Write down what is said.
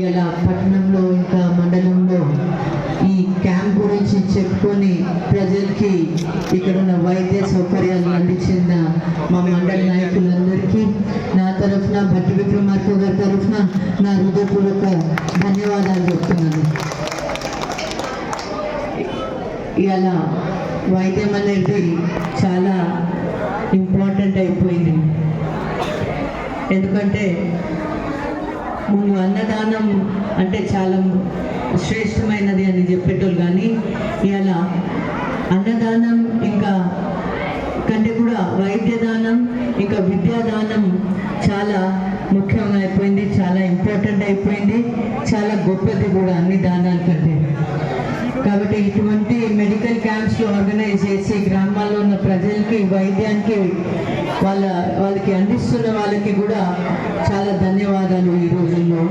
ఇలా పట్టణంలో ఇంకా మండలంలో ఈ క్యాంప్ గురించి చెప్పుకొని ప్రజలకి ఇక్కడ ఉన్న వైద్య సౌకర్యాలు అందించిన మా మండల నాయకులందరికీ నా తరఫున భట్టి విక్రమార్క గారి తరఫున నా హృదయపూర్వక ధన్యవాదాలు చెప్తున్నాను. ఇలా వైద్యం అనేది చాలా ఇంపార్టెంట్ అయిపోయింది. ఎందుకంటే అన్నదానం అంటే చాలా శ్రేష్టమైనది అని చెప్పేటోళ్ళు కానీ ఇలా అన్నదానం ఇంకా కంటే కూడా వైద్యదానం ఇంకా విద్యాదానం చాలా ముఖ్యంగా అయిపోయింది చాలా ఇంపార్టెంట్ అయిపోయింది చాలా గొప్పది కూడా అన్ని దానాలు. ఇటువంటి మెడికల్ క్యాంప్స్ ఆర్గనైజ్ చేసి గ్రామాల్లో ఉన్న ప్రజలకి వైద్యానికి వాళ్ళ వాళ్ళకి అందిస్తున్న వాళ్ళకి కూడా చాలా ధన్యవాదాలు ఈ రోజుల్లో.